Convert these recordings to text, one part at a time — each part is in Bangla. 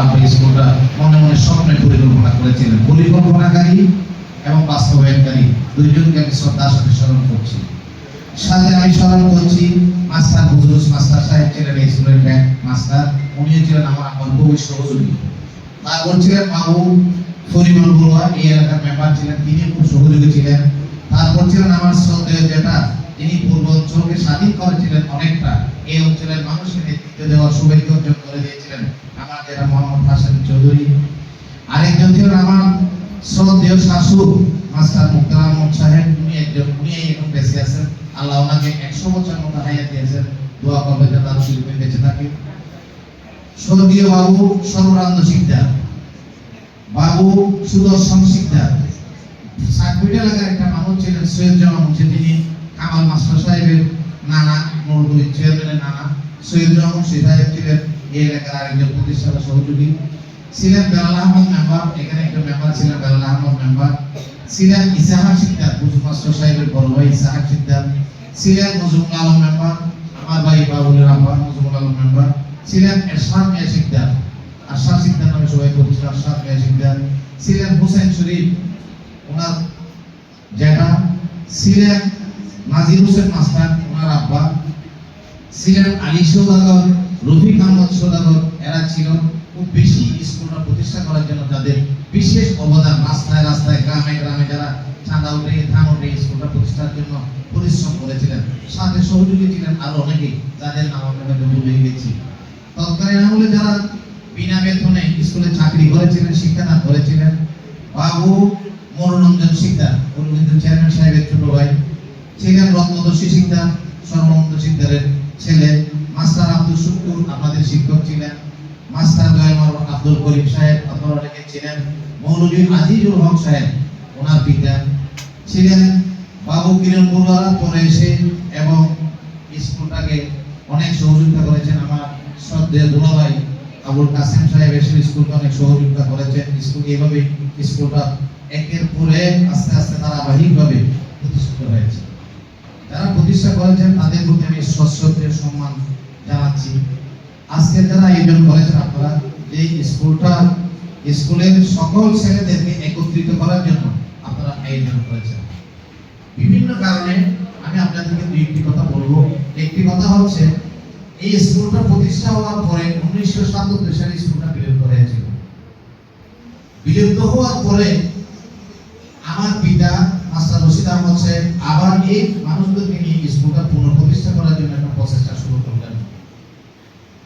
আমার স্কুলটা মনে মনে স্বপ্নে পরিকল্পনা করেছিলেন। পরিকল্পনাকারী এবং বাস্তবায়নকারী দুইজনকে আমি শ্রদ্ধার সাথে স্মরণ করছি। সাথে আমি স্মরণ করছি মাস্টার বুজরুস মাস্টার সাহেব ছিলেন এই স্কুলের ব্যাংক মাস্টার। উনিও ছিলেন আমার খুবই সহযোগী তারপর ছিলেন বাবু পরিমল বড়ুয়া এই এলাকার মেম্বার ছিলেন। তিনি খুব সহযোগী ছিলেন। তারপর ছিলেন আমার শ্রদ্ধেয় যেটা তিনি পূর্ব অঞ্চলকে স্বাধীন করেছিলেন অনেকটা। এই অঞ্চলের মানুষকে নেতৃত্ব দেওয়ার শুভেচ্ছা অর্জন করে দিয়েছিলেন আমার মোহাম্মদ হাসান চৌধুরী। আরেকজন ছিলেন আমার শ্রদ্ধেয় শাশুড় মাস্টার মুক্তার আহমদ সাহেব। উনি একজন, উনি এখন বেঁচে আছেন। আল্লাহ ওনাকে একশো বছর মতো হায়াত দিয়েছেন। দোয়া করবে যেন তার শিল্পী বেঁচে থাকে স্বর্গীয় বাবু সর্বানন্দ সিকদার বাবু সুদর্শন সিকদার সাকবিটা এলাকার একটা মানুষ ছিলেন, সৈয়দ জামা মুন্সি। তিনি কামাল মাস্টার সাহেবের নানা নুরুল চেয়ারম্যানের নানা সৈয়দ জামা মুন্সি সাহেব ছিলেন এই এলাকার আরেকজন প্রতিষ্ঠাতা সহযোগী ছিলেন বেলাল আহমদ মেম্বার এখানে একটা মেম্বার ছিলেন বেলাল আহমদ মেম্বার ছিলেন ইসাহাক সিকদার বুজু মাস্টার সাহেবের বড় ভাই ইসাহাক সিকদার ছিলেন মজুমুল আলম মেম্বার আমার ভাই বাবুলের আব্বা মজুমুল আলম মেম্বার ছিলেন এরশাদ মিয়া সিকদার আশাদ সিকদার নামে সবাই পরিচিত আশাদ মিয়া সিকদার ছিলেন হোসেন শরীফ ওনার জ্যাঠা ছিলেন নাজির হোসেন মাস্টার, ওনার আব্বা। ছিলেন আলী সৌদাগর, রফিক আহমদ সৌদাগর, এরা ছিল খুব বেশি স্কুলটা প্রতিষ্ঠা করার জন্য তাদের বিশেষ অবদান, রাস্তায় রাস্তায়, গ্রামে গ্রামে যারা চাঁদা উঠে ধান উঠে স্কুলটা প্রতিষ্ঠার জন্য পরিশ্রম করেছিলেন। সাথে সহযোগী ছিলেন আরও অনেকে, যাদের নাম আমরা হয়তো ভুলে গেছি। তৎকালীন আমলে যারা বিনা বেতনে স্কুলে চাকরি করেছিলেন, শিক্ষাদান করেছিলেন, বাবু মনোরঞ্জন উনি কিন্তু চেয়ারম্যান সাহেবের ছোট ভাই। ছিলেন রত্নদর্শী সিকদার সর্বানন্দ সিকদারের ছেলে মাস্টার আব্দুল শুকুর আমাদের শিক্ষক ছিলেন। মাস্টার দয়ামর আব্দুল করিম সাহেব আপনারা অনেকে ছিলেন মৌলভী আজিজুল হক সাহেব, ওনার পিতা। ছিলেন বাবু কিরণ বড়ুয়া পরে এসে এবং স্কুলটাকে অনেক সহযোগিতা করেছেন আমার শ্রদ্ধেয় দুলাভাই আবুল কাসেম সাহেব এসে স্কুলকে অনেক সহযোগিতা করেছেন। স্কুল এইভাবে স্কুলটা একের পরে আস্তে আস্তে ধারাবাহিকভাবে প্রতিষ্ঠিত হয়েছে। যারা প্রতিষ্ঠা করেছেন, তাদের প্রতি আমি সশ্রদ্ধেয় সম্মান জানাচ্ছি। আজকে যারা আয়োজন করেছেন আপনারা এই স্কুলটা, স্কুলের সকল ছেলেদেরকে একত্রিত করার জন্য আপনারা আয়োজন করেছেন। বিভিন্ন কারণে আমি আপনাদেরকে দুই একটি কথা বলব। একটি কথা হচ্ছে, এই স্কুলটা প্রতিষ্ঠা হওয়ার পরে উনিশশো সাতাত্তর সালে স্কুলটা বিলুপ্ত হয়েছিল। বিলুপ্ত হওয়ার পরে আমার পিতা মাস্টার রশিদ আহমদ সাহেব আবার এই মানুষদেরকে নিয়ে স্কুলটা পুনঃপ্রতিষ্ঠা করার জন্য একটা প্রচেষ্টা শুরু করলেন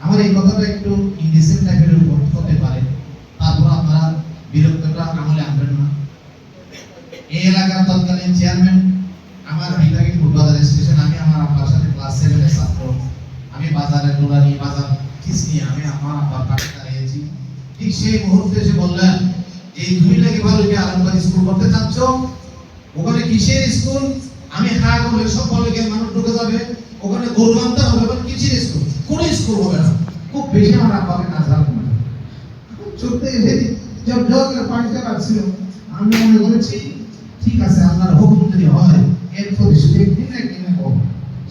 আমার এই কথাটা একটু ইন্ডিসেন্ট টাইপের উপর হতে পারে। তারপর আপনারা বিরক্তটা আমলে আনবেন না। এই এলাকার তৎকালীন চেয়ারম্যান আমার পিতাকে ফুটবাজার স্টেশন, আমি আমার আব্বার সাথে ক্লাস সেভেনের ছাত্র। আমি বাজারে দৌড়ানি বাজার নিয়ে আমি আমার আব্বার পাশে দাঁড়িয়েছি। ঠিক সেই মুহূর্তে এসে বললেন, এই দুই লাখি বালুকে আলমবাগ স্কুল করতে চাচ্ছ? ওখানে কিসের স্কুল আমি হ্যাঁ বলে সব বালুকে মানুষ ঢুকে যাবে। ওখানে গরু হবে, এবার কিসের স্কুল কোন স্কুল হবে না। খুব বেশি আমার আব্বাকে নাজাল করে চলতে এসে জব জগের পানিতে রাখছিল আমি মনে করেছি, ঠিক আছে আপনার হুকুম যদি হয় এর প্রতিশ্রুতি দিনে দিনে হোক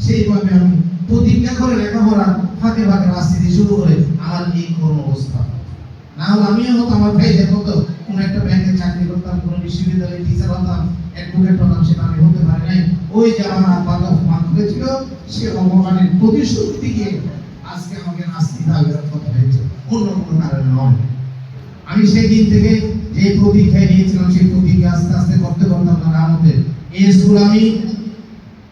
সেইভাবে আমি প্রতিজ্ঞা করে লেখাপড়া ফাঁকে ফাঁকে রাজনীতি শুরু করে আমার এই করুণ অবস্থা। না হলে আমিও হতো আমার ভাইদের মতো কোনো একটা ব্যাংকে চাকরি করতাম, কোনো বিশ্ববিদ্যালয়ে টিচার হতাম অ্যাডভোকেট হতাম সেটা আমি হতে পারি নাই। ওই যে আমার আব্বার অপমান হয়েছিল সে অপমানের প্রতিশোধ থেকে আজকে আমাকে রাজনীতি আবেদন করতে হয়েছে। অন্য কোনো কারণে নয়। আমি সেই দিন থেকে যে প্রতিজ্ঞা নিয়েছিলাম, সেই প্রতিজ্ঞা আস্তে আস্তে করতে করতে আপনার আমাদের এই স্কুল আমি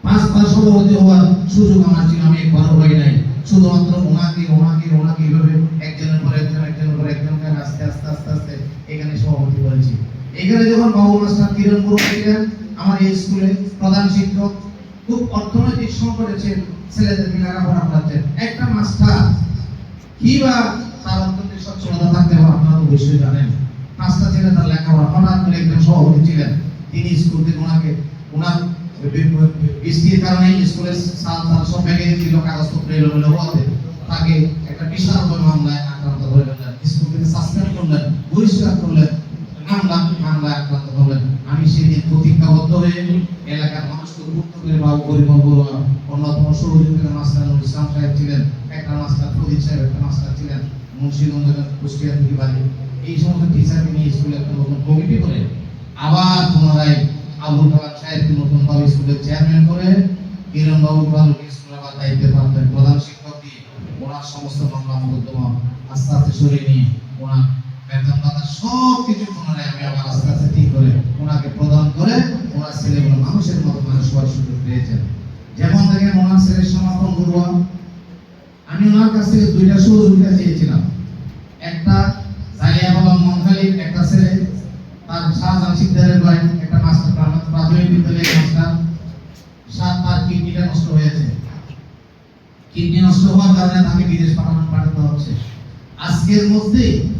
পাঁচ পাঁচ সভাপতি হওয়ার সুযোগ আমার ছিল, আমি একবারও হই নাই। শুধুমাত্র ওনাকে ওনাকে ওনাকে এইভাবে একজনের পর একজন, একজনের পর একজন করে আস্তে আস্তে আস্তে আস্তে এখানে সভাপতি করেছি। এখানে যখন বাবু মাস্টার কিরণ গুরু ছিলেন, আমার এই স্কুলে প্রধান শিক্ষক, খুব অর্থনৈতিক সংকটে ছিল ছেলেদেরকে লেখাপড়া করাচ্ছেন একটা মাস্টার, কি বা তার অত্যন্ত সচ্ছলতা থাকতে হবে আপনারা অবশ্যই জানেন। পাঁচটা ছেলে তার লেখাপড়া। হঠাৎ করে একজন সভাপতি ছিলেন। তিনি স্কুল থেকে ওনাকে, ওনার বৃষ্টির কারণে স্কুলের সাল সাল সব ভেঙে দিয়েছিল, কাগজপত্র এলোমেলো হওয়াতে। তাকে একটা বিশাল মামলায় আক্রান্ত করে স্কুল থেকে সাসপেন্ড করলেন, বহিষ্কার করলেন। আমি প্রতিজ্ঞাবদ্ধ হয়ে এলাকার মানুষকে করে অন্যতম সহযোগিতা ইসলাম সাহেব ছিলেন, একটা মাস্টার প্রদীপ সাহেব, একটা মাস্টার ছিলেন কুষ্টিয়া থেকে বাড়ি। এই সমস্ত টিচারকে নিয়ে স্কুলে একটা নতুন কমিটি করে, আবার পুনরায় আবুল কালাম সাহেবকে নতুন ভাবে স্কুলের চেয়ারম্যান করে, কিরণ বাবু স্কুল আবার প্রধান শিক্ষক দিয়ে ওনার সমস্ত মামলা মোকদ্দমা আস্তে আস্তে সরিয়ে নিয়ে ওনার মানুষের মতো মানুষ হওয়ার সুযোগ পেয়েছেন যেমন ওনার ছেলের সমাপন করব আমি। ওনার কাছ দুইটা সহযোগিতা চেয়েছিলাম। একটা জালিয়াবালা মনখালির একটা ছেলে, তার শাহজাহান একটা মাস্টার প্রাথমিক- কিডনিটা নষ্ট হয়েছে। কিডনি নষ্ট হওয়ার কারণে তাকে বিদেশ পাঠানো পাঠাতে হচ্ছে। আজকের মধ্যে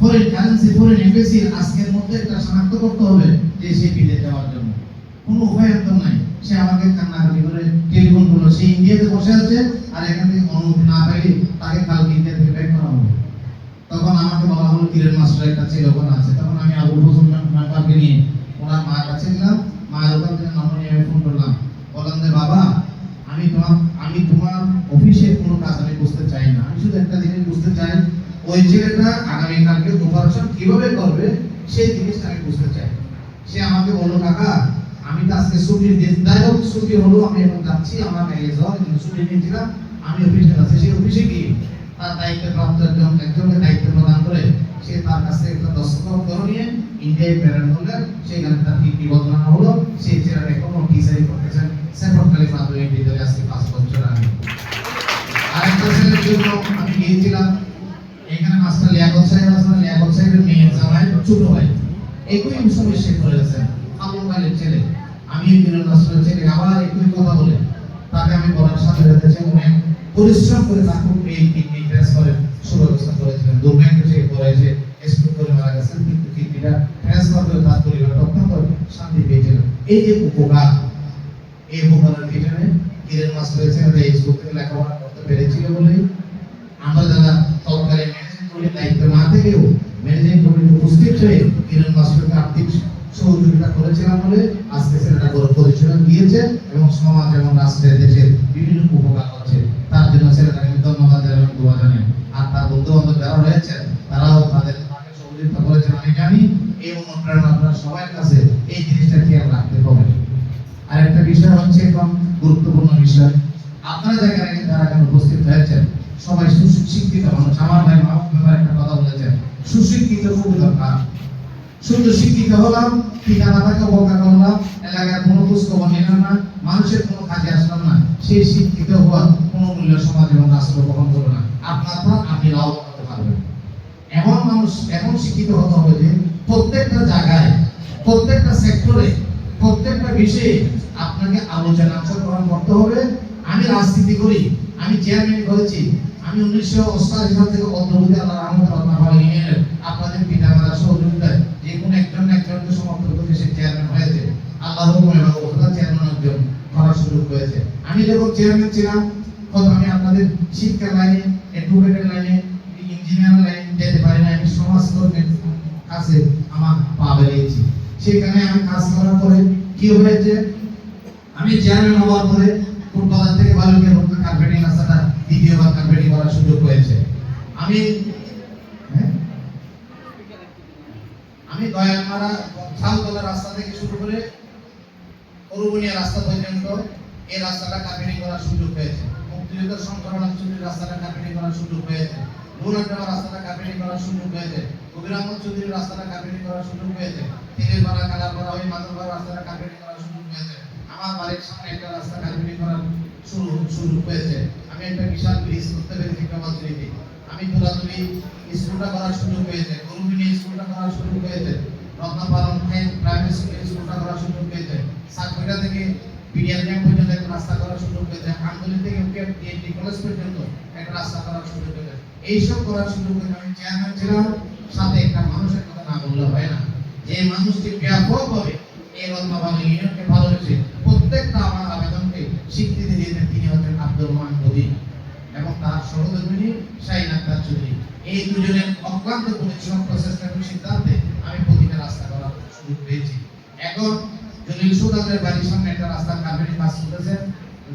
ফরেন কারেন্সি, ফরেন এমবেসি আজকের মধ্যে একটা শনাক্ত করতে হবে যে সে বিদেশ যাওয়ার জন্য। কোনো উপায় একদম নাই। সে আমাকে কান্নাকাটি করে টেলিফোন করল। সে ইন্ডিয়াতে বসে আছে আর এখান থেকে অনুমতি না পাইলে তাকে কালকে ইন্ডিয়া থেকে ব্যাক করা হবে। তখন আমাকে বলা হলো কিরণ মাস্টার একটা ছেলে ওখানে আছে। তখন আমি আবুল হোসেন মেম্বারকে নিয়ে ওনার মার কাছে গেলাম। মায়ের ওখান থেকে নম্বর নিয়ে আমি ফোন করলাম। বললাম যে বাবা, আমি তোমার আমি তোমার অফিসের কোনো কাজ আমি বুঝতে চাই না। আমি শুধু একটা ওই ছেলেটা আগামীকালকে অপারেশন কীভাবে করবে, সেই জিনিসটা আমি বুঝতে চাই। সে আমাকে বলল, কাকা, আমি তো আজকে ছুটির দিন যাই হোক, ছুটি হলো, আমি এখন যাচ্ছি, আমার হওয়ার জন্য ছুটি নিয়েছিলাম, আমি অফিসে যাচ্ছি। সেই অফিসে গিয়ে তার দায়িত্ব প্রাপ্ত একজন, একজনকে দায়িত্ব প্রদান করে সে তার কাছ থেকে একটা দস্তখত করে নিয়ে ইন্ডিয়ায় প্রেরণ করলেন সেখানে তার কি বদলানো হলো। সেই ছেলেটা এখনও টিচারি করতেছেন সেফরখালী প্রাথমিক বিদ্যালয়ে আজকে পাঁচ বছর আগে। আরেকটা ছেলের জন্য আমি গিয়েছিলাম এখানে মাস্টার লিয়াকত সাহেব আছেন লিয়াকত সাহেবের মেয়ের জামাই ছোট ভাই। একই সমস্যা করে গেছেন আলমকালের ছেলে। আমি কিরণ মাস্টারের ছেলে, আবার একই কথা বলে। তাকে আমি বলার সাথে সাথে সে অনেক পরিশ্রম করে তাকে এই কিডনি ট্রান্সফারের সুব্যবস্থা করেছিলেন। দুর্ভাগ্য সে এসে স্ট্রোক করে মারা গেছেন কিন্তু কিডনিটা ট্রান্সফার করে তার পরিবার অত্যন্ত শান্তি পেয়েছিলেন। এই যে উপকার, এই উপকারের পিছনে কিরণ মাস্টারের ছেলেটা এই স্কুল থেকে লেখাপড়া করতে পেরেছিল বলেই আমরা যারা তৎকালীন ম্যানেজিং কমিটির দায়িত্ব না থেকেও ম্যানেজিং কমিটি উপস্থিত হয়ে কিরণ মাস্টারকে আর্থিক সহযোগিতা করেছিলাম বলে আজকে ছেলেটা বড় পরিচালনা দিয়েছে এবং সমাজ এবং রাষ্ট্রের দেশের বিভিন্ন উপকার করছে তার জন্য ছেলেটাকে ধন্যবাদ এবং দোয়া জানাই। আর তার বন্ধু বান্ধব যারা রয়েছেন, তারাও তাদের সহযোগিতা করেছেন। আমি জানি এই অনুপ্রেরণা আপনার সবার কাছে, এই জিনিসটা খেয়াল রাখতে হবে। আরেকটা বিষয় হচ্ছে একদম গুরুত্বপূর্ণ বিষয়, আপনারা জায়গায় যারা এখানে উপস্থিত হয়েছেন সবাই সুশিক্ষিত মানুষ। আমার ভাই মাহবুব মেম্বার একটা কথা বলেছেন, সুশিক্ষিত খুব দরকার। শুধু শিক্ষিত হলাম পিতা মাতাকে বকা করলাম, এলাকার কোনো খোঁজ খবর নিলাম না, মানুষের কোনো কাজে আসলাম না। সেই শিক্ষিত হওয়ার কোনো মূল্য সমাজ এবং রাষ্ট্র গ্রহণ করবে না। আপনার পর আপনি লাভ করতে পারবেন। এমন মানুষ, এমন শিক্ষিত হতে হবে যে প্রত্যেকটা জায়গায়, প্রত্যেকটা সেক্টরে প্রত্যেকটা বিষয়ে আপনাকে আলোচনা অংশগ্রহণ করতে হবে। আমি রাজনীতি করি, আমি চেয়ারম্যান করেছি। আমি উনিশশো অষ্টাশি সাল থেকে ইউনিয়নের আপনাদের পিতা মাতার সহযোগিতায় যে কোনো একজন না একজনকে সমর্থন করে সে চেয়ারম্যান হয়েছে আল্লাহ ওখানে চেয়ারম্যান একজন করার সুযোগ হয়েছে আমি যখন চেয়ারম্যান ছিলাম তখন আমি আপনাদের শিক্ষা লাইনে অ্যাডভোকেটের লাইনে ইঞ্জিনিয়ার লাইনে যেতে পারি না আমি সমাজকর্মের কাছে আমার পা বেরিয়েছি। সেখানে আমি কাজ করার পরে কি হয়েছে? আমি চেয়ারম্যান হওয়ার পরে ফুটবলার থেকে রোড কার্পেটিং রাস্তাটা দ্বিতীয়বার কার্পেটিং করার সুযোগ হয়েছে আমি হ্যাঁ? আমি দয়ালমারা শালতলা রাস্তা থেকে শুরু করে করুবনিয়া রাস্তা পর্যন্ত এই রাস্তাটা কার্পেটিং করার সুযোগ হয়েছে মুক্তিযুদ্ধ সংকলন চুরির রাস্তাটা কার্পেটিং করার সুযোগ হয়েছে লুনাটামা রাস্তাটা কার্পেটিং করার সুযোগ হয়েছে কবিরামত চৌধুরীর রাস্তাটা কার্পেটিং করার সুযোগ হয়েছে পাড়া কালারপাড়া হয়ে মাদুরপাড়া রাস্তাটা কার্পেটিং করার সুযোগ হয়েছে আমার বাড়ির সামনে একটা রাস্তা কার্পেটিং করার শুরু শুরু হয়েছে আমি একটা বিশাল ব্রিজ করতে পেরেছি কামাচুরিতে আমি দৌড়াদৌড়ি স্কুলটা করার সুযোগ হয়েছে গরুবিনী স্কুলটা করার সুযোগ হয়েছে রত্নাপালন প্রাইমারি স্কুলটা করার সুযোগ হয়েছে সাতক্ষীরা থেকে বিডিআর ক্যাম্প পর্যন্ত একটা রাস্তা করার সুযোগ হয়েছে আন্দোলন থেকে ডিএনটি কলেজ পর্যন্ত একটা রাস্তা করার সুযোগ হয়েছে এইসব করার সুযোগ হয়েছে আমি চেয়ারম্যান ছিলাম। সাথে একটা মানুষের কথা না বললে হয় না। যে মানুষটি ব্যাপকভাবে এই রত্নাপালন ইউনিয়নকে ভালোবেসে প্রত্যেকটা আমার আবেদনকে স্বীকৃতি দিয়েছেন, তিনি হচ্ছেন আব্দুর রহমান মোদী। এবং তার সহধর্মিনী শাহিন আক্তার চৌধুরী। এই দুজনের অক্লান্ত পরিশ্রম প্রচেষ্টা এবং সিদ্ধান্তে আমি প্রতিটা রাস্তা করার সুযোগ পেয়েছি। এখন জলিল সুদানের বাড়ির সামনে একটা রাস্তা কার্পেটিং কাজ করতেছে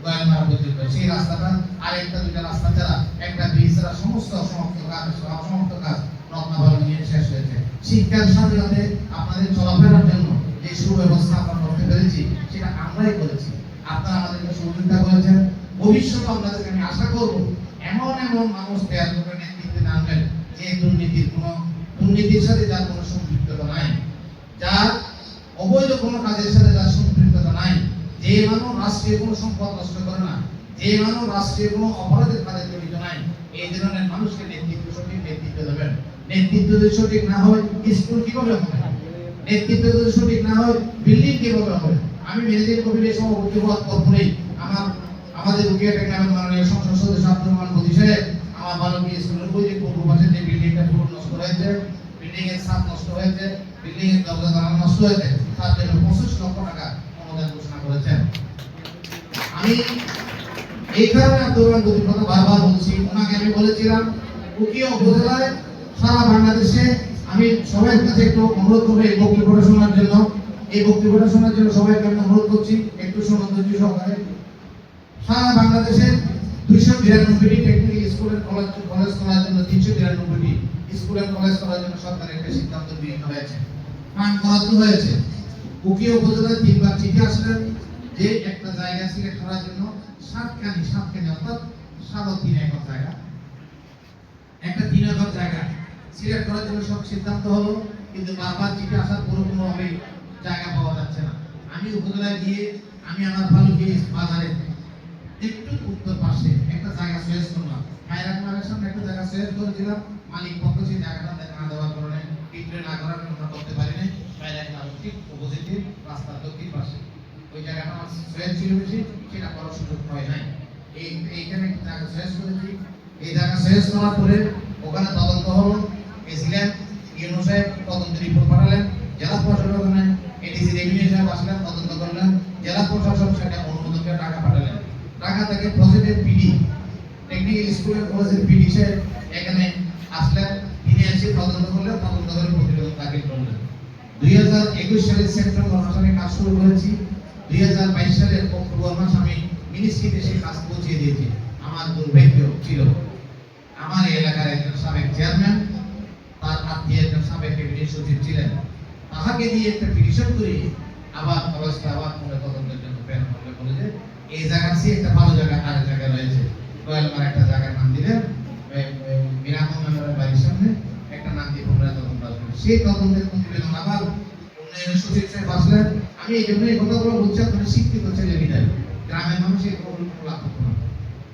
গোয়ালমারা পর্যন্ত সেই রাস্তাটা আর একটা দুইটা রাস্তা ছাড়া একটা ছাড়া সমস্ত অসমাপ্ত কাজ অসমাপ্ত কাজ রত্নাবলী নিয়ে শেষ হয়েছে। শিক্ষার সাথে সাথে আপনাদের চলাফেরার জন্য যে সুব্যবস্থা আমরা করতে পেরেছি, সেটা আমরাই করেছি। আপনারা আমাদেরকে সহযোগিতা করেছেন। ভবিষ্যতে আপনাদেরকে আমি আশা করব এমন এমন মানুষ তৈরি করে নেতৃত্বে নামবেন যে দুর্নীতির কোনো দুর্নীতির সাথে যার কোনো সম্পৃক্ততা নাই। যার অবৈধ কোনো কাজের সাথে যার সম্পৃক্ততা নাই। যে মানুষ রাষ্ট্রীয় কোনো সম্পদ নষ্ট করে না। যে মানুষ রাষ্ট্রীয় কোনো অপরাধের কাজে জড়িত নাই। এই ধরনের মানুষকে নেতৃত্ব সঠিক নেতৃত্ব দেবেন। নেতৃত্ব যদি সঠিক না হয়, স্কুল কীভাবে হবে? নেতৃত্ব যদি সঠিক না হয়, বিল্ডিং কীভাবে হবে? আমি ম্যানেজিং কমিটির সভাপতি হওয়ার পর আমার আমাদের উকিয়াটা গ্রামের মাননীয় সংসদ সদস্য আব্দুল রহমান মোদী সাহেব, আমার বালকী স্কুলের বই যে পূর্ব পাশে যে বিল্ডিংটা পুরো নষ্ট হয়েছে। বিল্ডিং এর ছাদ নষ্ট হয়েছে। বিল্ডিং এর দরজা জানালা নষ্ট হয়েছে। তার জন্য পঁচিশ লক্ষ টাকা অনুদান ঘোষণা করেছেন। আমি এই কারণে আব্দুল রহমান মোদীর কথা বারবার বলছি। ওনাকে আমি বলেছিলাম উকিয়া উপজেলায় সারা বাংলাদেশে আমি সবার কাছে একটু অনুরোধ করব এই বক্তব্যটা শোনার জন্য। এই বক্তব্যটা শোনার জন্য সবাইকে আমি অনুরোধ করছি। একটু ধৈর্য সহকারে সারা বাংলাদেশে দুইশো বিরানব্বইটি টেকনিক্যাল স্কুলের কলেজ কলেজ করার জন্য, তিনশো বিরানব্বইটি স্কুলের কলেজ করার জন্য সরকার একটা সিদ্ধান্ত গৃহীত হয়েছে। প্রাণ বরাদ্দ হয়েছে। উকিয়া উপজেলায় তিনবার চিঠি আসলেন যে একটা জায়গা সিলেক্ট করার জন্য সাতখানি সাতখানি অর্থাৎ সাড়ে তিন একর জায়গা। একটা তিন একর জায়গা সিলেক্ট করার জন্য সব সিদ্ধান্ত হলো, কিন্তু বারবার চিঠি আসার পরও কোনোভাবে জায়গা পাওয়া যাচ্ছে না। আমি উপজেলায় গিয়ে, আমি আমার ভালুকি বাজারে একটু উত্তর পাশে, একটা জায়গা চয়েস করলাম। হায়রান মারের সামনে একটা জায়গা চয়েস করেছিলাম মালিক পক্ষ সেই জায়গাটা না দেওয়ার কারণে টিটরে না করার আমরা করতে পারি নাই হায়রান মার ঠিক অপোজিটে রাস্তার দক্ষিণ পাশে। ওই জায়গাটা আমার চয়েস ছিল বেশি, সেটা করার সুযোগ হয় নাই। এই, এইখানে একটা জায়গা চয়েস করেছি। এই জায়গা চয়েস করার পরে ওখানে তদন্ত হলো। গেছিলেন ইউনো সাহেব, তদন্ত রিপোর্ট পাঠালেন। জেলা প্রশাসন ওখানে এডিসি রেভিনিউ সাহেব আসলেন তদন্ত করলেন। জেলা প্রশাসন সেটা অনুমোদন করে টাকা পাঠালেন। টাকা থেকে প্রজেক্টের পিডি টেকনিক্যাল স্কুলের কলেজের পিডি সাহেব এখানে আসলেন, তিনি এসে তদন্ত করলেন, তদন্ত করে প্রতিবেদন দাখিল করলেন। দুই হাজার একুশ সালের সেপ্টেম্বর মাসে আমি কাজ শুরু করেছি। দুই হাজার বাইশ সালের অক্টোবর মাস আমি মিনিস্ট্রিতে সেই কাজ পৌঁছে দিয়েছি। আমার দুর্ভাগ্য ছিল। আমার এলাকার একজন সাবেক চেয়ারম্যান তার আত্মীয় একজন সাবেক ক্যাবিনেট সচিব ছিলেন। তাহাকে দিয়ে একটা পিটিশন করে, আবার কলেজকে আবার পুনঃ তদন্তের জন্য প্রেরণ করলে বলে যে এই জায়গার চেয়ে একটা ভালো জায়গা আর জায়গা রয়েছে। গোয়ালমার একটা জায়গার নাম দিলেন মিরামন মেমোরিয়াল বাড়ির সামনে একটা নাম দিয়ে পুনরায় তদন্ত আসবে সেই তদন্তের প্রতিবেদন আবার উন্নয়ন সচিব সাহেব আসলেন। আমি এই জন্য এই কথাগুলো বলছি, আপনারা শিক্ষিত ছেলে বিদায় গ্রামের মানুষ এই কথাগুলো লাভ করতে না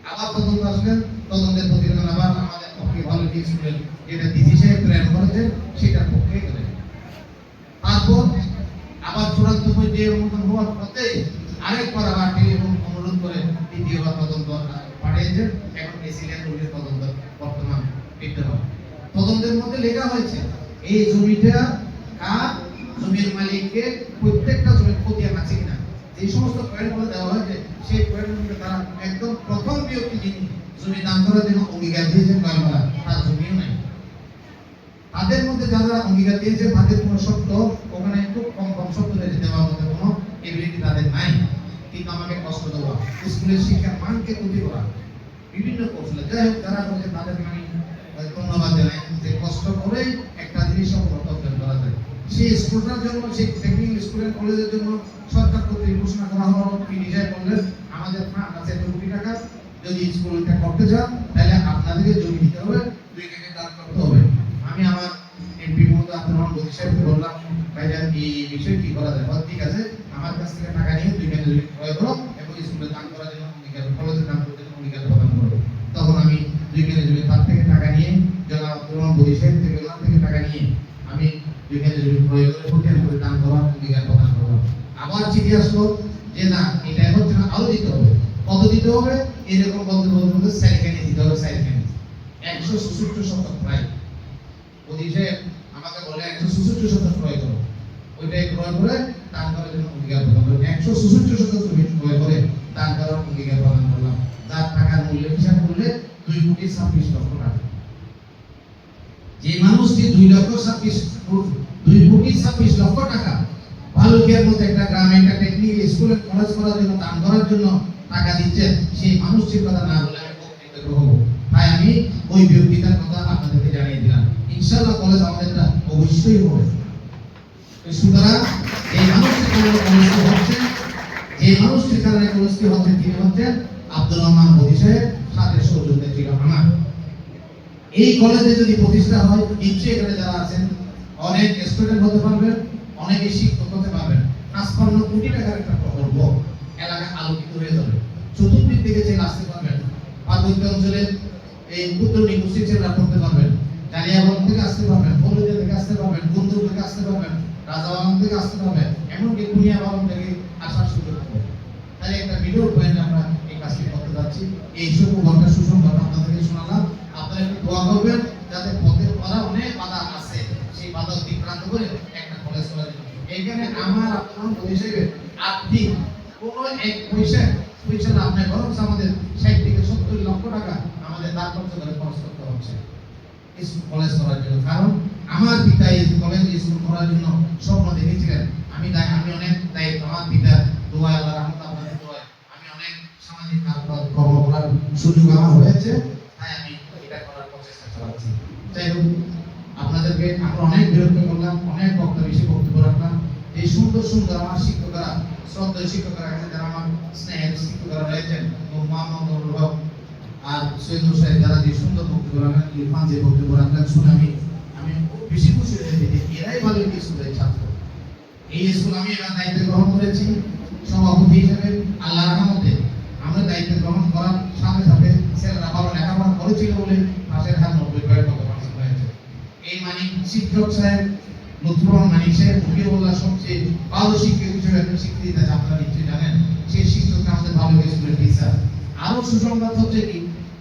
আবার তদন্ত আসলেন, তদন্তের প্রতিবেদন আবার আমাদের পক্ষে ভালো কি স্কুলের যেটা দিদি সাহেব প্রেরণ করেছে সেটার পক্ষে গেলেন তারপর আবার চূড়ান্ত পর্যায়ে অনুমোদন হওয়ার পথে আরেকবার আবার টেলিফোন অনুরোধ করে দ্বিতীয়বার তদন্ত পাঠিয়েছে এখন এসিলিয়ান রুলের তদন্ত বর্তমান বিদ্যমান। তদন্তের মধ্যে লেখা হয়েছে, এই জমিটা কার, জমির মালিককে প্রত্যেকটা জমির খতিয়ান আছে কিনা যে সমস্ত পয়েন্টগুলো দেওয়া হয়েছে, সেই পয়েন্টগুলো তারা একদম প্রথম ব্যক্তি যিনি জমি দান করার জন্য অঙ্গীকার দিয়েছেন কয়েকবার তার জমিও নাই। তাদের মধ্যে যারা অঙ্গীকার দিয়েছে, তাদের কোনো শর্ত ওখানে খুব কম কম শর্ত রয়েছে, দেওয়ার মধ্যে কোনো এবিলিটি তাদের নাই। কিন্তু আমাকে কষ্ট দেওয়া, স্কুলের শিক্ষার মানকে ক্ষতি করা বিভিন্ন কৌশলে। যাই হোক, যারা করছে তাদেরকে আমি ধন্যবাদ জানাই যে কষ্ট করে একটা জিনিস সফলতা করা যায়। সেই স্কুলটার জন্য, সেই টেকনিক্যাল স্কুলের কলেজের জন্য সরকার কর্তৃক ঘোষণা করা হলো তিনি যাই বললেন, আমাদের ফান্ড আছে এত কোটি টাকা, যদি স্কুলটা করতে চান, তাহলে আপনাদেরকে জমি দিতে হবে, দুই টাকা দান করতে হবে। আমি আমার এমপি মহোদয় আব্দুর রহমান বদি সাহেবকে বললাম ভাইজান এই বিষয়ে কি করা যায়? ঠিক আছে, আমার কাছ থেকে টাকা নিয়ে দুই টাকা জমি ক্রয় করো এবং স্কুলে দান করার জন্য অঙ্গীকার কলেজে দান করতে জন্য অঙ্গীকার প্রদান করো তখন আমি দুই কেজি জমি তার থেকে টাকা নিয়ে জনাব আব্দুর রহমান বদি সাহেব থেকে ওনার থেকে টাকা নিয়ে আমি দুই কেজি জমি ক্রয় করে প্রতি করে দান করার অঙ্গীকার প্রদান করব আবার আসলো যে না এটা হচ্ছে না আরও দিতে হবে। কত দিতে হবে? এরকম বলতে বলতে বলতে দিতে হবে স্যারিখানি একশো চৌষট্টি শতক প্রায়। ওদিকে আমাকে বলে একশো চৌষট্টি শতক ক্রয় করো। ওইটাই ক্রয় করে দান করার জন্য অঙ্গীকার প্রদান করলাম। একশো চৌষট্টি শতক জমি ক্রয় করে দান করার অঙ্গীকার প্রদান করলাম। যার টাকার মূল্য হিসাব করলে দুই কোটি ছাব্বিশ লক্ষ টাকা। যে মানুষটি দুই লক্ষ ছাব্বিশ দুই কোটি ছাব্বিশ লক্ষ টাকা ভালুকিয়ার মতো একটা গ্রামে একটা টেকনিক্যাল স্কুলে কলেজ করার জন্য, দান করার জন্য টাকা দিচ্ছেন সেই মানুষটির কথা না বলে আমি বক্তৃতা হব তাই আমি ওই ব্যক্তিটার কথা আপনাদেরকে জানিয়ে দিলাম। ইনশাআল্লাহ কলেজ আমাদেরটা অবশ্যই হবে। সুতরাং এই মানুষটির কারণে কলেজটি হচ্ছে এই মানুষটির কারণে কলেজটি হচ্ছে, তিনি হচ্ছেন আব্দুর রহমান সাহেব, সাথে সৌজন্য ছিল আমার। এই কলেজে যদি প্রতিষ্ঠা হয়, নিশ্চয়ই এখানে যারা আছেন, অনেক স্টুডেন্ট হতে পারবেন, অনেকে শিক্ষক হতে পারবেন। পাঁচপান্ন কোটি টাকার একটা প্রকল্প। এলাকা আলোকিত হয়ে যাবে। চতুর্দিক থেকে ছেলে আসতে পারবেন পার্বত্য অঞ্চলে এই নিকুশি ছেলেরা পড়তে পারবেন জালিয়াগঞ্জ থেকে আসতে পারবেন ফরিদা থেকে আসতে পারবেন কুন্দুর থেকে আসতে পারবেন, রাজাবাগান থেকে আসতে পারবেন, এমনকি কুনিয়া বাগান থেকে আসার সুযোগ হবে। তাহলে একটা ভিডিও পয়েন্ট আমরা এই কাজটি করতে যাচ্ছি। এই সুখবরটা সুসংবাদ আপনাদেরকে শোনালাম। আপনারা একটু দোয়া করবেন, যাতে পথে বাধা অনেক বাধা আছে। সেই বাধা অতিক্রান্ত করা যায় এইখানে আমার আপনার হিসেবে আর্থিক কোনো এক পয়সা পয়সা লাভ নেই বরং আমাদের ষাট থেকে সত্তর লক্ষ টাকা আমাদের দান খরচ করে খরচ করতে হচ্ছে। স্কুল কলেজ করার জন্য। কারণ আমার পিতা এই কলেজ স্কুল করার জন্য স্বপ্ন দেখেছিলেন। আমি তাই আমি অনেক তাই আমার পিতা দোয়া আল্লাহ রহমত আপনাদের দোয়ায় আমি অনেক সামাজিক কর্ম করার সুযোগ আমার হয়েছে, তাই আমি এটা করার প্রচেষ্টা চালাচ্ছি। যাই হোক, আপনাদেরকে আমরা অনেক বিরক্ত করলাম, অনেক বক্তব্য বেশি বক্তব্য রাখলাম। এই সুন্দর সুন্দর আমার শিক্ষকরা, শ্রদ্ধেয় শিক্ষকরা এখানে যারা আমার স্নেহের শিক্ষকরা রয়েছেন মোহাম্মদ হক আর সৈয়দ সাহেব যারা যে সুন্দর বক্তব্য রাখলেন ইরফান যে বক্তব্য রাখলেন শুনে আমি আমি খুব বেশি খুশি হয়েছি যে এরাই ভালো একটি স্কুলের ছাত্র। এই স্কুল আমি এবার দায়িত্ব গ্রহণ করেছি সভাপতি হিসেবে আল্লাহ রহমতে। আমরা দায়িত্ব গ্রহণ করার সাথে সাথে ছেলেরা ভালো লেখাপড়া করেছিল বলে পাশের হাত নব্বই কয়েক কত হয়েছে এই মানে শিক্ষক সাহেব লুৎফুর মানিক সাহেব মুখিবুল্লাহ সবচেয়ে ভালো শিক্ষক হিসেবে একজন স্বীকৃতি আছে নিশ্চয়ই জানেন, সেই শিক্ষকটা আমাদের ভালো স্কুলের টিচার আরও সুসংবাদ হচ্ছে কি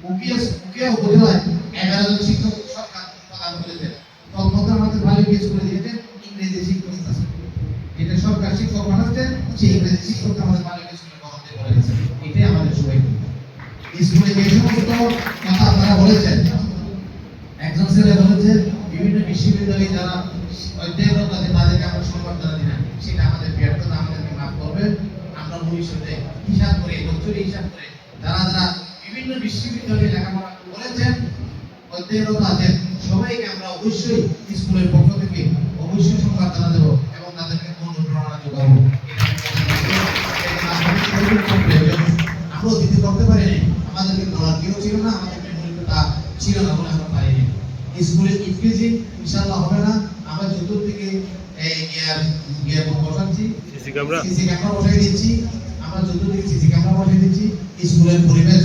উকিয়া উকিয়া উপজেলায় এগারো জন শিক্ষক সরকার প্রদান করেছেন। তন্মধ্যে আমাদের ভালো স্কুলে দিয়েছেন ইংরেজি শিক্ষক এটা সরকার শিক্ষক পাঠাচ্ছে সেই ইংরেজি শিক্ষক আমাদের ভালো স্কুলে বহাতে করেছে এটাই আমাদের সবাই স্কুলে যে সমস্ত কথা আপনারা বলেছেন, একজন ছেলে বলেছে বিভিন্ন বিশ্ববিদ্যালয়ে যারা অধ্যয়নরত আছে তাদেরকে আমরা সম্বর্ধনা দিই সেটা আমাদের ব্যর্থতা আমাদেরকে মাফ করবে আমরা ভবিষ্যতে হিসাব করে, বছরে হিসাব করে, যারা যারা বিভিন্ন বিশ্ববিদ্যালয়ে লেখাপড়া করেছেন অধ্যয়নরত আছেন সবাইকে আমরা অবশ্যই স্কুলের পক্ষ থেকে অবশ্যই সম্বর্ধনা দেবো এবং তাদেরকে অনুপ্রেরণা যোগাবো। আমরাও দিতে করতে পারিনি, আমাদেরকে বলার কেউ ছিল না আমাদের ছিল না বলে আমরা পারিনি স্কুলে ইনক্রিজিং ইনশাআল্লাহ হবে না আমরা চতুর্দিকে এই গিয়ার গিয়ার বসাচ্ছি। সিসি ক্যামেরা সিসি ক্যামেরা বসাই দিচ্ছি। আমরা চতুর্দিকে সিসি ক্যামেরা বসাই দিচ্ছি। স্কুলের পরিবেশ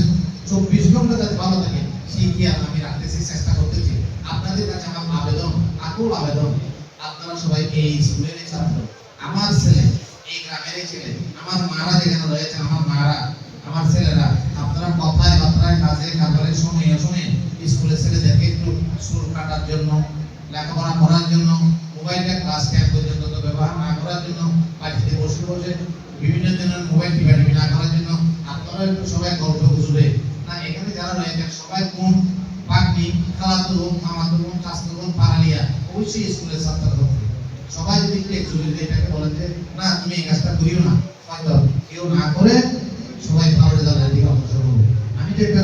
চব্বিশ ঘণ্টা যাতে ভালো থাকে সেই গিয়ার আমি রাখতেছি চেষ্টা করতেছি। আপনাদের কাছে আমার আবেদন আকুল আবেদন। আপনারা সবাই এই স্কুলের ছাত্র আমার ছেলে এই গ্রামের ছেলে আমার মারা যেখানে রয়েছে আমার মারা আমার ছেলেরা আপনারা কথায় বার্তায় কাজে কারবারে শুনে শুনে স্কুলের ছেলেদেরকে একটু সুর কাটার জন্য লেখাপড়া করার জন্য, মোবাইলটা ক্লাস টেন পর্যন্ত তো ব্যবহার না করার জন্য, বাড়িতে বসে বসে বিভিন্ন ধরনের মোবাইল টিপাটিপি না করার জন্য আপনারা একটু সবাই গল্প গুজবে। না, এখানে যারা রয়েছেন, সবাই কোন পাগনি খালাতো বোন, মামাতো বোন, চাচাতো বোন পাহাড়িয়া অবশ্যই স্কুলের ছাত্র ছাত্রী সবাই যদি একটু একজুটি এটাকে বলেন যে, না, তুমি এই কাজটা করিও না হয়তো কেউ না করে সবাই ভালো রেজাল্টের দিকে অগ্রসর হবে। আমি যে একটা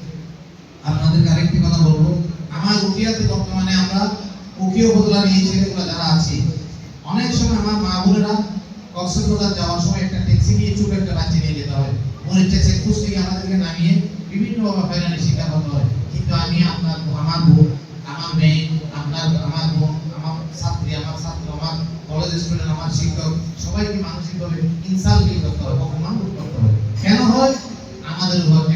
আপনাদেরকে আরেকটি কথা বলব। আমার উকিয়াতে বর্তমানে আমরা উকিয় বদলার এই ছেলেগুলো যারা আছি, অনেক সময় আমার মা বোনেরা কক্সবাজার যাওয়ার সময় একটা ট্যাক্সি নিয়ে ছোট একটা বাচ্চা নিয়ে যেতে হয়। মনিরটা চেকপোস্ট থেকে আমাদেরকে নামিয়ে বিভিন্নভাবে হয়রানি শিকার হতে হয়। কিন্তু আমি আপনার আমার বোন আমার মেয়ে, আপনার, আমার বোন, আমার ছাত্রী, আমার ছাত্র, আমার কলেজ স্টুডেন্ট আমার শিক্ষক, সবাইকে মানসিকভাবে ইনসাল্টিং করতে হয়, অপমান করতে হয়। কেন হয়? আমাদের উপর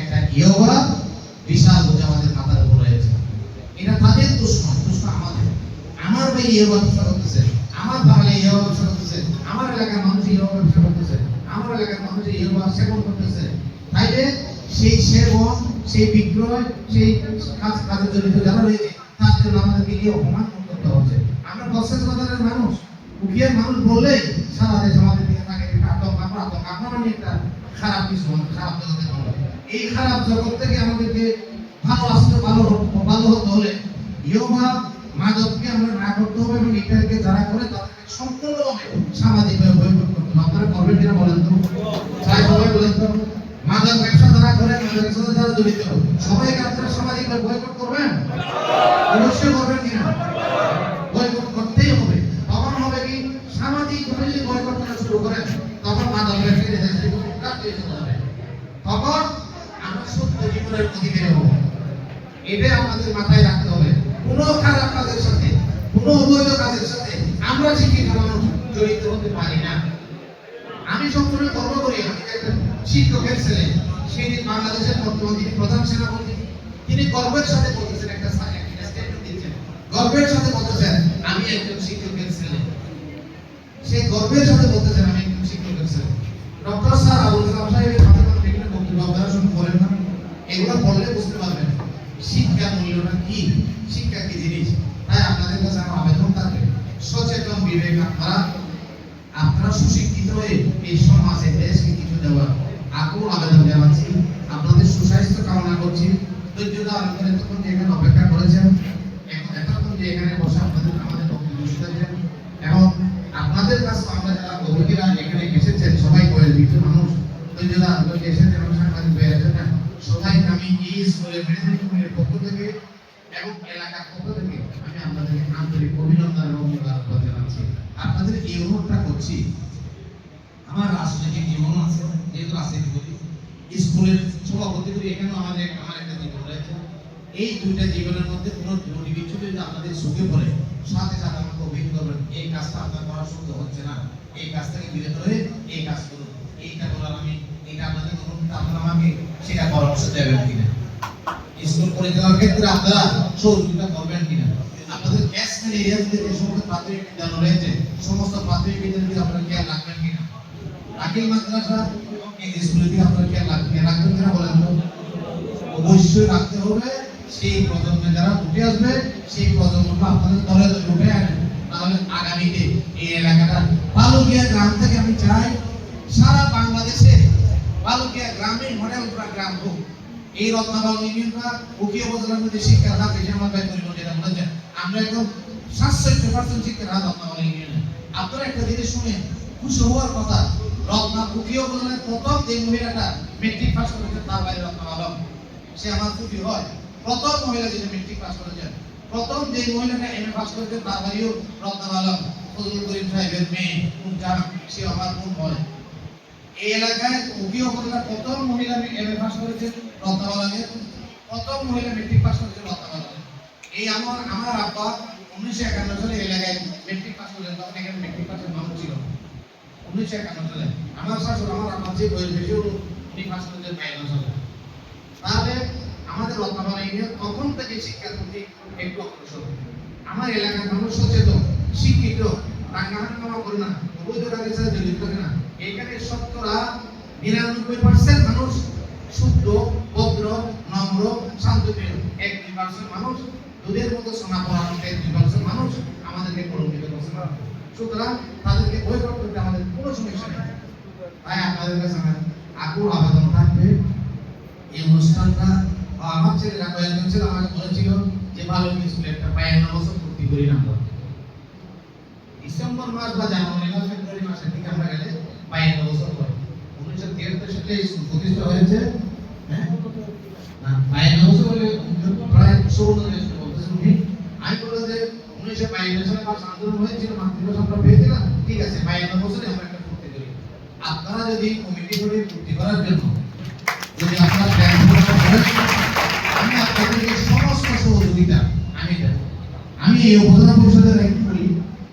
এই ব্যবসা করতেছে। আমার তাহলে এই ব্যবসা করতেছে। আমার এলাকার মানুষ এই ব্যবসা করতেছে। আমার এলাকার মানুষ এই ব্যবসা করতেছে। তাইলে সেই সেবন, সেই বিক্রয়, সেই কাজ কাজে জড়িত যারা রয়েছে, তার জন্য আমাদেরকে গিয়ে অপমান করতে হচ্ছে। আমরা বক্সাস বাজারের মানুষ। উকিয়ার মানুষ বললেই সারা দেশ আমাদের দিকে তাকে আতঙ্ক, আমরা আতঙ্ক আমরা মানে একটা খারাপ কিছু খারাপ জগতে এই খারাপ জগৎ থেকে আমাদেরকে ভালো আসতে, ভালো ভালো হতে হলে ইয়োগা মাদককে আমরা না করতে হবে এবং এটাকে যারা করে তাদেরকে সম্পূর্ণভাবে সামাজিকভাবে বয়কট করতে হবে। আপনারা করবেন বলেন তো? চাই সবাই বলেন তো। মাদক ব্যবসা যারা করে, মাদক ব্যবসা যারা জড়িত, সবাইকে আপনারা সামাজিকভাবে বয়কট করবেন? অবশ্যই করবেন কিনা? বয়কট করতেই হবে। তখন হবে কি? সামাজিকভাবে যদি বয়কট করা শুরু করেন, তখন মাদক ব্যবসায়ী দেশ থেকে যেতে হবে তখন আমরা সত্য জীবনের অধিকারী হব। এটা আমাদের মাথায় রাখতে হবে। কোনো খারাপ কাজের সাথে কোনো অবৈধ কাজের সাথে আমরা শিক্ষিত মানুষ জড়িত হতে পারি না। আমি সবসময় গর্ব করি, আমি একটা শিক্ষকের ছেলে, সেই বাংলাদেশের বর্তমান যিনি প্রধান সেনাপতি, তিনি গর্বের সাথে বলতেছেন একটা গর্বের সাথে বলতেছেন, আমি একজন শিক্ষকের ছেলে। সে গর্বের সাথে বলতেছেন, আমি একজন শিক্ষকের ছেলে। ডক্টর স্যার আবুল কালাম সাহেবের বিভিন্ন বক্তব্য, আপনারা শুনে বলেন না, এগুলো পারবেন শিক্ষা মূল্যটা কি? শিক্ষা কি জিনিস? তাই আপনাদের কাছে আমার আবেদন থাকবে সচেতন বিবেক আপনারা আপনারা সুশিক্ষিত হয়ে এই সমাজে দেশকে কিছু দেওয়ার আকুল আবেদন জানাচ্ছি। আপনাদের সুস্বাস্থ্য কামনা করছি। ধৈর্য ধারণ করে তখন যে এখানে অপেক্ষা করেছেন এতক্ষণ যে এখানে বসে আপনাদের, আমাদের বক্তব্য শুনেছেন এবং আপনাদের কাছে আমরা যারা গভীরা এখানে এসেছেন, সবাই বয়স বৃদ্ধ মানুষ ধৈর্য ধারণ করে এসেছেন এবং সাংবাদিক হয়ে সবাইকে আমি এই স্কুলের ম্যানেজমেন্টের পক্ষ থেকে এবং এলাকার পক্ষ থেকে আমি আপনাদেরকে আন্তরিক অভিনন্দন এবং মুবারকবাদ জানাচ্ছি আপনাদের এই অনুরোধটা করছি, আমার রাজনৈতিক জীবন আছে, যেহেতু রাজনীতি করি, স্কুলের সভাপতি করি এখানেও আমাদের আমার একটা জীবন রয়েছে। এই দুইটা জীবনের মধ্যে কোনো জরুরি বিচ্ছুত যদি আপনাদের চোখে পড়ে, সাথে সাথে আমাকে অভিযোগ করবেন, এই কাজটা আপনার করা সুন্দর হচ্ছে না। এই কাজ থেকে বিরত হয়ে এই কাজ করুন। এইটা করার আমি, এইটা আপনাদের অনুরোধ আপনারা আমাকে সেটা পরামর্শ দেবেন কিনা। স্কুল পরিচালনার ক্ষেত্রে আপনারা সহযোগিতা করবেন কিনা? আপনাদের ক্যাশমেন্ট এরিয়াতে যে সমস্ত রয়েছে সমস্ত আপনারা রাখবেন মাদ্রাসা আপনারা রাখবেন রাখবেন বলেন অবশ্যই রাখতে হবে। সেই প্রজন্মে যারা উঠে আসবে, সেই প্রজন্মটা আপনাদের দলে উঠে আসবে। তাহলে আগামীতে এই এলাকাটা বালুকিয়া গ্রাম থেকে আমি চাই, সারা বাংলাদেশে বালুকিয়া গ্রামে মডেল গ্রাম হোক। এই রত্নাবাল ইউনিয়নটা উকিয়া উপজেলার মধ্যে শিক্ষার হার বেশি আমার ভাই পরিমাণ যেটা বলেছেন আমরা এখন সাতষট্টি পার্সেন্ট শিক্ষার হার রত্নাবাল ইউনিয়নে আপনারা একটা জিনিস শুনে খুশি হওয়ার কথা, রত্না উকিয়া উপজেলার প্রথম যে মহিলাটা মেট্রিক পাস করেছে, তার বাইরে রত্নাবাল সে আমার খুশি হয়। প্রথম মহিলা যিনি মেট্রিক পাস করেছেন, প্রথম যে মহিলাটা এমএ পাস করেছে, তার বাড়িও রত্নাবাল ফজলুল করিম সাহেবের মেয়ে মুমতাজ সে আমার বোন হয় এই এলাকায় উকিও উপজেলার প্রথম মহিলা এমএ পাস করেছেন রত্নাবালাকে প্রথম মহিলা মেট্রিক পাস করেছেন রত্নাবালাকে এই আমার আমার আব্বা উনিশশো একান্ন সালে এলাকায় মেট্রিক পাস করেছেন, তখন এখানে মেট্রিক পাসের মানুষ ছিল। উনিশশো একান্ন সালে। আমার তাহলে আমাদের রত্নাবালা ইউনিয়ন তখন থেকে শিক্ষার প্রতি একটু আমার এলাকার মানুষ সচেতন, শিক্ষিত রান্নাহান্না নামা করে না, অবৈধ কাজের সাথে জড়িত থাকে না। এখানে শতকরা নিরানব্বই পার্সেন্ট মানুষ শুদ্ধ, ভদ্র, নম্র শান্তপ্রিয় এক, দুই মানুষ, দুধের মতো সোনা পড়ানো এক, দুই মানুষ আমাদেরকে প্রলম্বিত করছে সুতরাং তাদেরকে বয়কট করতে আমাদের কোনো সমস্যা নেই। তাই আপনাদের কাছে আমার আকুল আবেদন থাকবে। এই অনুষ্ঠানটা আমার ছেলেরা কয়েকজন ছিল আমাকে বলেছিল যে ভালো স্কুলে একটা পায়ের বছর ভর্তি করি না ডিসেম্বর মাস বা জানুয়ারি মাস, ফেব্রুয়ারি মাসের দিকে আমরা গেলে পায়ের বছর হয় উনিশশো তিয়াত্তর সালে স্কুল প্রতিষ্ঠা হয়েছে। হ্যাঁ। না পায়ের বলে প্রায় আপনারা যদি কমিটি করে আপনারা আমি এই উপজেলা পরিষদের একটু বলি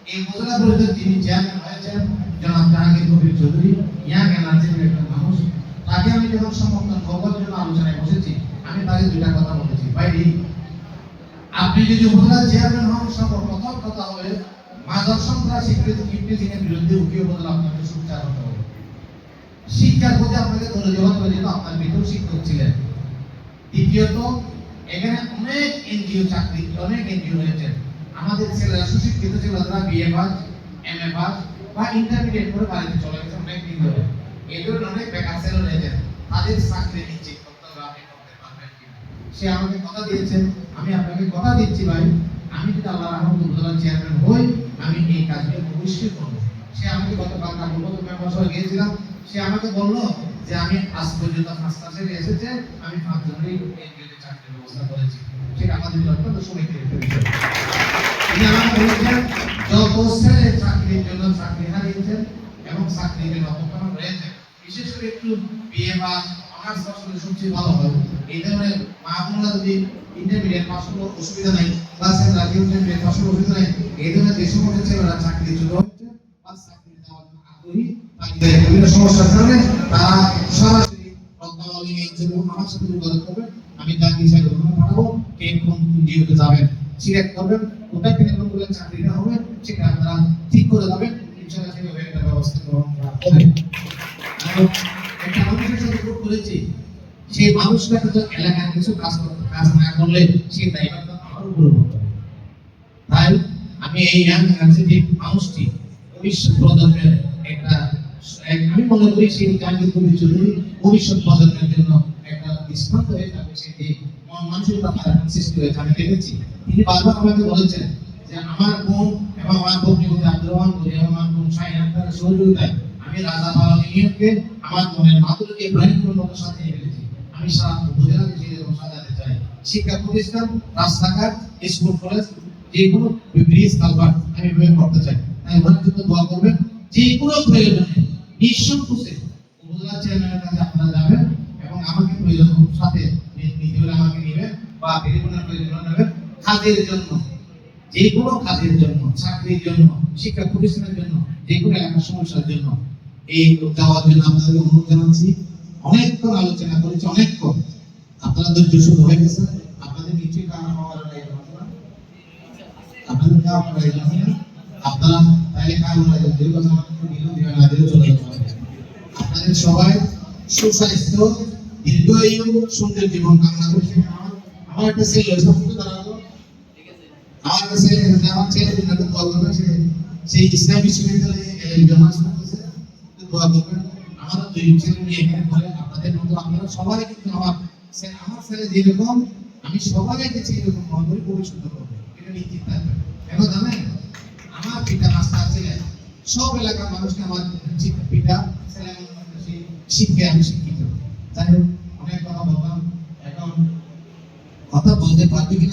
এই উপজেলা পরিষদের যিনি চেয়ারম্যান হয়েছেন, জনাব জাহাঙ্গীর কবির চৌধুরী, ইয়াং এনার্জির একটা মানুষ, তাকে আমি যখন সমর্থন জন্য আলোচনায় বসেছি, আমি তাকে দুইটা কথা বলেছি। বাইরে আপনি যদি উপজেলা চেয়ারম্যান হন, সর্বপ্রথম কথা হবে মাদক সন্ত্রাস স্বীকৃতি কিপ্টিজিংয়ের বিরুদ্ধে উকিল উপজেলা আপনাকে সুচার হতে হবে। শিক্ষার প্রতি আপনাকে দৌড়ে জবাব করে যেহেতু আপনার বিদ্যুৎ শিক্ষক ছিলেন। দ্বিতীয়ত, এখানে অনেক এনজিও চাকরি, অনেক এনজিও রয়েছে আমাদের ছেলেরা, সুশিক্ষিত ছেলেরা BA pass M A pass বা ইন্টারমিডিয়েট করে বাড়িতে চলে গেছে অনেক দিন ধরে। ধরনের অনেক বেকার ছেলে রয়েছে তাদের চাকরি নিশ্চিত করতে হবে আপনি করতে পারবেন কিনা সে আমাকে কথা দিয়েছে, আমি আপনাকে কথা দিচ্ছি ভাই। আমি যদি আল্লাহ রহমত উপজেলা চেয়ারম্যান হই, আমি এই কাজটি অবশ্যই করব। সে আমাকে গতকাল কাপড় মেম্বার সহ গিয়েছিলাম, সে আমাকে বলল যে আমি আজ পর্যন্ত ফার্স্ট ক্লাসে এসেছে, আমি পাঁচজনেরই এনজিওতে চাকরির ব্যবস্থা করেছি। সেটা আমাদের অত্যন্ত সুবিধা তিনি আমাকে বলেছেন, যত ছেলে চাকরির জন্য চাকরি হারিয়েছেন এবং চাকরির জন্য রয়েছে, বিশেষ করে একটু বিএ পাস অনার্স পাস সবচেয়ে ভালো হয়। এই ধরনের মা বোনরা যদি ইন্টারমিডিয়েট পাস হলো অসুবিধা নাই ক্লাসে রাখি ইন্টারমিডিয়েট পাস হলো অসুবিধা নাই, এই ধরনের যে সমস্ত ছেলেরা চাকরি চলে হচ্ছে বা চাকরি দেওয়ার জন্য আগ্রহী তাদের বিভিন্ন সমস্যার কারণে তারা সরাসরি রত্নাবলী এই জন্য আমার সাথে যোগাযোগ করবেন আমি চাকরি চাই ওখানে পাঠাবো কে কোন ডিউতে যাবেন সিলেক্ট করবেন, কোথায় থেকে কোন কোন চাকরিটা হবে, সেটা আপনারা ঠিক করে যাবেন ইনশাআল্লাহ একটা ব্যবস্থা গ্রহণ করা হবে। একটা মানুষের সাথে গ্রুপ করেছি সেই মানুষটা তো এলাকার কিছু কাজ করতে কাজ না করলে সেই দায়িত্ব আমার উপর তাই আমি এই ইয়াং এনার্জেটিক মানুষটি ভবিষ্যৎ প্রজন্মের একটা আমি মনে করি সেই কাজটি খুবই জরুরি। ভবিষ্যৎ প্রজন্মের জন্য একটা দৃষ্টান্ত হয়ে থাকবে সেটি মন মানসিকতা তার সৃষ্টি হয়েছে আমি দেখেছি তিনি বারবার আমাকে বলেছেন যে আমার বোন এবং আমার বোন আব্দুর রহমান করি আমার বোন শাহিন আক্তারের সহযোগিতায় আমি রাজা বাবা ইউনিয়নকে আমার মনের মাতুলকে মতো সাজিয়ে ফেলেছি আমি সারা উপজেলাকে সেই রকম সাজাতে চাই, শিক্ষা প্রতিষ্ঠান, রাস্তাঘাট, স্কুল, কলেজ যে কোনো ব্রিজ, কালভার্ট আমি এভাবে করতে চাই। তাই ওনার জন্য দোয়া করবেন যে কোনো প্রয়োজনে নিঃসংকোচে উপজেলা চেয়ারম্যানের কাছে আপনারা যাবেন এবং আমাকে প্রয়োজন সাথে নিতে হলে আমাকে নেবেন বা টেলিফোনের প্রয়োজন নেবেন কাজের জন্য যে কোনো কাজের জন্য, চাকরির জন্য, শিক্ষা প্রতিষ্ঠানের জন্য যে কোনো এলাকার সমস্যার জন্য। এই জন্য আপনাদেরকে অনুরোধ জানাচ্ছি। অনেকক্ষণ আলোচনা করেছি, অনেকক্ষণ। আপনারা ধৈর্য শুরু হয়ে গেছে আপনাদের কারণ হওয়ার? আপনাদের আপনাদের সুন্দর জীবন কামনা ইসলাম বিশ্ববিদ্যালয়ে সবাই আমি পরিশুদ্ধ করব এটা নিশ্চিত থাকবেন কেন জানেন, আমার পিতা মাস্টার ছিলেন সব এলাকার মানুষকে আমার পিতা শিক্ষায় আমি শিক্ষিত। যাই হোক, অনেক কথা বললাম। এখন কথা বলতে পারবে